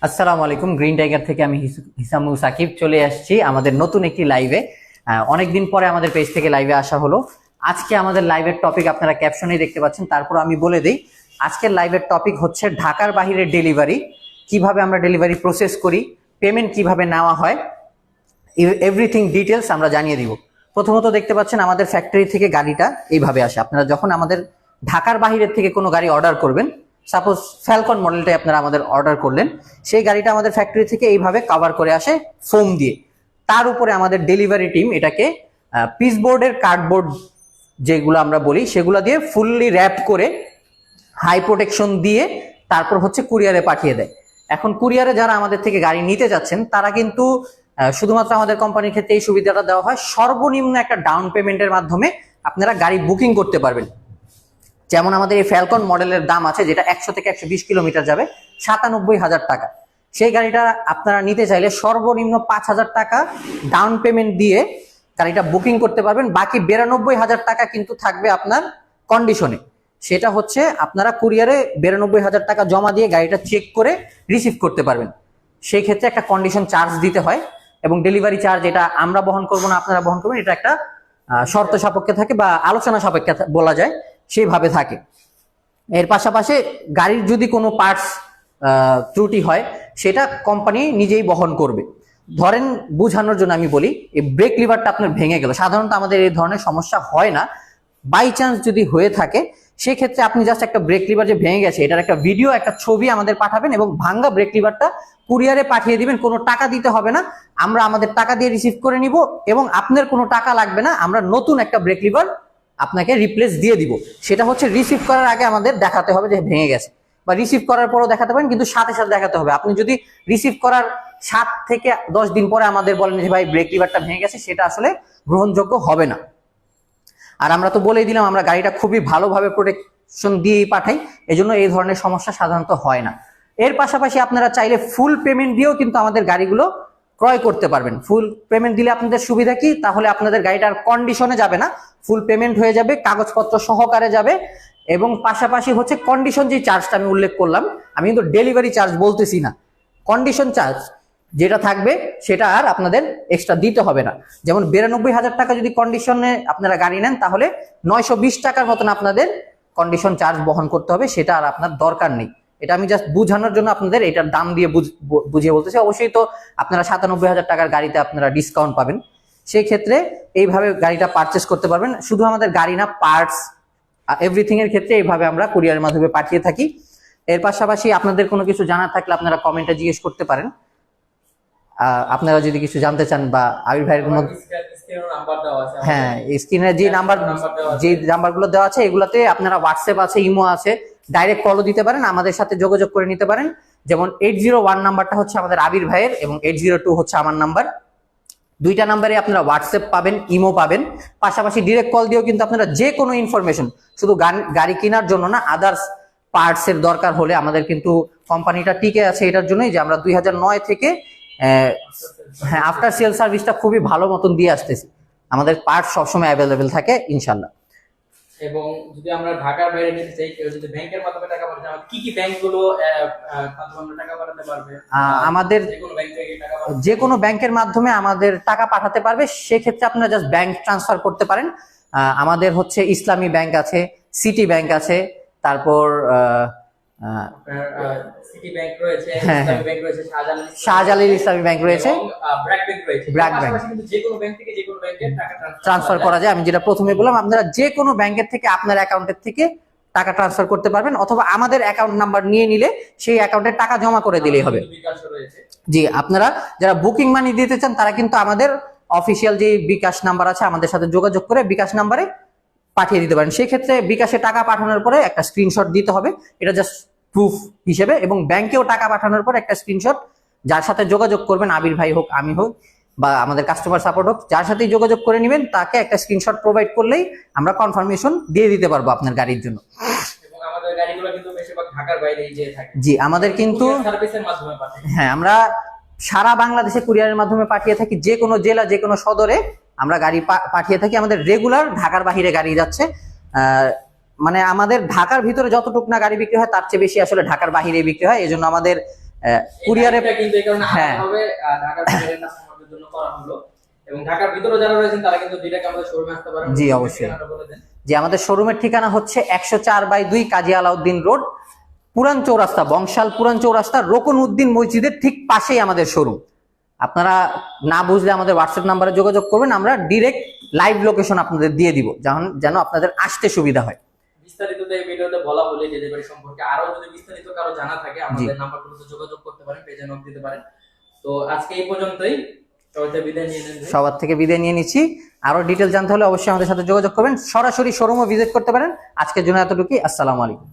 আসসালামু আলাইকুম, green tiger থেকে আমি হিস- হিসামু সাকিব চলে আসছি আমাদের নতুন একটি লাইভে। অনেকদিন পরে আমাদের পেজ থেকে লাইভে আসা হলো। আজকে আমাদের লাইভের টপিক আপনারা ক্যাপশনেই দেখতে পাচ্ছেন, তারপর আমি বলে দিই, আজকের লাইভের টপিক হচ্ছে ঢাকার বাহিরের ডেলিভারি কীভাবে আমরা ডেলিভারি প্রসেস করি পেমেন্ট কীভাবে নেওয়া হয় এভরিথিং ডিটেলস আমরা জানিয়ে দিব। প্রথমত দেখতে পাচ্ছেন আমাদের ফ্যাক্টরি থেকে গাড়িটা এইভাবে আসে। আপনারা যখন আমাদের ঢাকার বাহিরের থেকে কোনো গাড়ি অর্ডার করবেন সাপোজ ফ্যালকন মডেলটাই আপনারা আমাদের অর্ডার করলেন, সেই গাড়িটা আমাদের ফ্যাক্টরি থেকে এইভাবে কভার করে আসে ফোম দিয়ে। তার উপরে আমাদের ডেলিভারি টিম এটাকে পিসবোর্ডের কার্ডবোর্ড যেগুলো আমরা বলি, সেগুলো দিয়ে ফুললি র্যাপ করে হাই প্রোটেকশন দিয়ে তারপর হচ্ছে কুরিয়ারে পাঠিয়ে দেয়। এখন কুরিয়ারে যারা আমাদের থেকে গাড়ি নিতে যাচ্ছেন, তারা কিন্তু শুধুমাত্র আমাদের কোম্পানির ক্ষেত্রে এই সুবিধাটা দেওয়া হয়। সর্বনিম্ন একটা ডাউন পেমেন্টের মাধ্যমে আপনারা গাড়ি বুকিং করতে পারবেন। যেমন আমাদের এই ফ্যালকন মডেলের দাম আছে, যেটা একশো থেকে একশো বিশ কিলোমিটার যাবে, সাতানব্বই হাজার টাকা। সেই গাড়িটা আপনারা নিতে চাইলে সর্বনিম্ন পাঁচ হাজার টাকা ডাউন পেমেন্ট দিয়ে গাড়িটা বুকিং করতে পারবেন। বাকি বিরানব্বই হাজার টাকা কিন্তু থাকবে আপনার কন্ডিশনে সেটা হচ্ছে আপনারা কুরিয়ারে বিরানব্বই হাজার টাকা জমা দিয়ে গাড়িটা চেক করে রিসিভ করতে পারবেন। সেই ক্ষেত্রে একটা কন্ডিশন চার্জ দিতে হয় এবং ডেলিভারি চার্জ এটা আমরা বহন করব না, আপনারা বহন করবেন, এটা একটা শর্ত সাপেক্ষে থাকে বা আলোচনা সাপেক্ষে বলা যায়। সেইভাবে থাকে। এর পাশাপাশি গাড়ির যদি কোনো পার্টস ত্রুটি হয়, সেটা কোম্পানি নিজেই বহন করবে। ধরেন, বোঝানোর জন্য আমি বলি, এই ব্রেক লিভারটা আপনার ভেঙে গেল। সাধারণত আমাদের এই ধরনের সমস্যা হয় না। বাই চান্স যদি হয়ে থাকে, সেক্ষেত্রে আপনি জাস্ট একটা ব্রেক লিভার যে ভেঙে গেছে, এটার একটা ভিডিও একটা ছবি আমাদের পাঠাবেন এবং ভাঙ্গা ব্রেক লিভারটা কুরিয়ারে পাঠিয়ে দিবেন। কোনো টাকা দিতে হবে না। আমরা আমাদের টাকা দিয়ে রিসিভ করে নিব এবং আপনার কোনো টাকা লাগবে না। আমরা নতুন একটা ব্রেক লিভার আপনাকে রিপ্লেস দিয়ে দিব। সেটা হচ্ছে রিসিভ করার আগে আমাদের দেখাতে হবে যে ভেঙে গেছে। বা রিসিভ করার পরও দেখাতে পারেন, কিন্তু সাথে সাথে দেখাতে হবে। আপনি যদি রিসিভ করার সাত থেকে দশ দিন পরে আমাদের বলেন যে ভাই ব্রেক লিভারটা ভেঙে গেছে, সেটা আসলে গ্রহণযোগ্য হবে না। আর আমরা তো বলেই দিলাম, আমরা গাড়িটা খুবই ভালোভাবে প্রোটেকশন দিয়েই পাঠাই, এজন্য এই ধরনের সমস্যা সাধারণত হয় না। এর পাশাপাশি আপনারা চাইলে ফুল পেমেন্ট দিয়েও কিন্তু আমাদের গাড়িগুলো ক্রয় করতে পারবেন। ফুল পেমেন্ট দিলে আপনাদের সুবিধা কি? তাহলে আপনাদের গাড়িটার কন্ডিশনে যাবে না। ফুল পেমেন্ট হয়ে যাবে, কাগজপত্র সহকারে যাবে এবং পাশাপাশি হচ্ছে কন্ডিশন যে চার্জটা আমি উল্লেখ করলাম, আমি কিন্তু ডেলিভারি চার্জ বলতেছি না। কন্ডিশন চার্জ যেটা থাকবে, সেটা আর আপনাদের এক্সট্রা দিতে হবে না। যেমন বিরানব্বই হাজার টাকা যদি কন্ডিশনে আপনারা গাড়ি নেন, তাহলে নয়শো বিশ টাকার মতন আপনাদের কন্ডিশন চার্জ বহন করতে হবে, সেটা আর আপনার দরকার নেই। এটা আমি জাস্ট বুঝানোর জন্য আপনাদের এটার দাম দিয়ে বুঝিয়ে বলতেছি। অবশ্যই তো আপনারা সাতানব্বই হাজার টাকার গাড়িতে আপনারা ডিসকাউন্ট পাবেন। সেই ক্ষেত্রে এইভাবে গাড়িটা পারচেস করতে পারবেন। শুধু আমাদের গাড়ি না পার্টস এভরিথিং এর ক্ষেত্রে এইভাবে আমরা কুরিয়ারের মাধ্যমে পাঠিয়ে থাকি। এর পাশাপাশি আপনাদের কোনো কিছু জানার থাকলে আপনারা কমেন্টে জিজ্ঞেস করতে পারেন। আপনারা যদি কিছু জানতে চান বা আবির ভাইয়ের কোনো হ্যাঁ স্ক্রিনে যে নাম্বার। যে নাম্বারগুলো দেওয়া আছে এগুলোতে আপনারা হোয়াটসঅ্যাপ আছে ইমো আছে। ডাইরেক্ট কলও দিতে পারেন আমাদের সাথে যোগাযোগ করে নিতে পারেন। যেমন এইট জিরো ওয়ান নাম্বারটা হচ্ছে আমাদের আবির ভাইয়ের এবং এইট জিরো টু হচ্ছে আমার নাম্বার দুইটা নাম্বারে আপনারা হোয়াটসঅ্যাপ পাবেন, ইমো পাবেন। পাশাপাশি ডিরেক্ট কল দিয়েও কিন্তু আপনারা যে কোনো ইনফরমেশন শুধু গাড়ি কেনার জন্য না আদার্স পার্টস এর দরকার হলে আমাদের কিন্তু কোম্পানিটা টিকে আছে এটার জন্যই যে আমরা দুই থেকে হ্যাঁ আফটার সেল সার্ভিসটা খুবই ভালো মতন দিয়ে আসতেছি। আমাদের পার্ট সবসময় অ্যাভেলেবেল থাকে ইনশাল্লাহ এবং যদি আমরা ঢাকার বাইরে যেতে চাই কেউ যদি ব্যাংকের মাধ্যমে টাকা পাঠাতে চায়, কি কি ব্যাংকগুলো মাধ্যমে টাকা পাঠাতে পারবে? আমাদের যে কোনো ব্যাংকের মাধ্যমে আমাদের টাকা পাঠাতে পারবে সেক্ষেত্রে আপনারা জাস্ট ব্যাংক ট্রান্সফার করতে পারেন। আমাদের হচ্ছে ইসলামী ব্যাংক আছে সিটি ব্যাংক আছে তারপর শাহজালাল ইসলামী ব্যাংক রয়েছে ব্র্যাক ব্যাংক ট্রান্সফার করা যায়। আমি যেটা প্রথমে বললাম আপনারা যে কোনো ব্যাংকের থেকে আপনার অ্যাকাউন্টের থেকে টাকা ট্রান্সফার করতে পারবেন অথবা আমাদের অ্যাকাউন্ট নাম্বার নিয়ে নিলে সেই অ্যাকাউন্টে টাকা জমা করে দিলেই হবে। জি আপনারা যারা বুকিং মানি দিতে চান তারা কিন্তু আমাদের অফিসিয়াল যে বিকাশ নাম্বার আছে আমাদের সাথে যোগাযোগ করে বিকাশ নাম্বারে পাঠিয়ে দিতে পারেন। সেক্ষেত্রে বিকাশে টাকা পাঠানোর পরে একটা স্ক্রিনশট দিতে হবে। এটা জাস্ট প্রুফ হিসেবে এবং ব্যাংকেও টাকা পাঠানোর পর একটা স্ক্রিনশট যার সাথে যোগাযোগ করবেন আবির ভাই হোক আমি হোক বা আমাদের কাস্টমার সাপোর্ট হোক যার সাথেই যোগাযোগ করে নেবেন তাকে একটা স্ক্রিনশট প্রোভাইড করলেই আমরা কনফার্মেশন দিয়ে দিতে পারব আপনার গাড়ির জন্য। জি আমাদের কিন্তু হ্যাঁ আমরা সারা বাংলাদেশে কুরিয়ারের মাধ্যমে পাঠিয়ে থাকি। যে কোনো জেলা যে কোনো সদরে আমরা গাড়ি পাঠিয়ে থাকি আমাদের রেগুলার ঢাকার বাহিরে গাড়ি যাচ্ছে। মানে আমাদের ঢাকার ভিতরে যতটুক না গাড়ি বিক্রি হয় তার চেয়ে বেশি আসলে ঢাকার বাহিরে বিক্রি হয়। এই জন্য আমাদের কুরিয়ারে হ্যাঁ। জন্য আমাদের আসতে পারেন। জি, অবশ্যই। যে আমাদের শোরুমের ঠিকানা হচ্ছে একশো চার বাই দুই কাজী আলাউদ্দিন রোড পুরান চৌরাস্তা বংশাল পুরান চৌরাস্তা রোকন উদ্দিন মসজিদের ঠিক পাশেই আমাদের শোরুম আপনারা না বুঝলে আমাদের হোয়াটসঅ্যাপ নাম্বারে যোগাযোগ করবেন আমরা ডিরেক্ট লাইভ লোকেশন আপনাদের দিয়ে দিব যেন যেন আপনাদের আসতে সুবিধা হয়। বিস্তারিত তো এই ভিডিওতে বলা হলে ডেলিভারি সম্পর্কে আরও যদি বিস্তারিত কারও জানা থাকে আমাদের নাম্বারগুলোতে যোগাযোগ করতে পারেন পেজে নক দিতে পারেন। তো আজকে এই পর্যন্তই। সবার থেকে বিদায় নিয়ে নিচ্ছি। আরও ডিটেল জানতে হলে অবশ্যই আমাদের সাথে যোগাযোগ করবেন। সরাসরি শোরুমও ভিজিট করতে পারেন। আজকের জন্য এতটুকুই। আসসালামু আলাইকুম।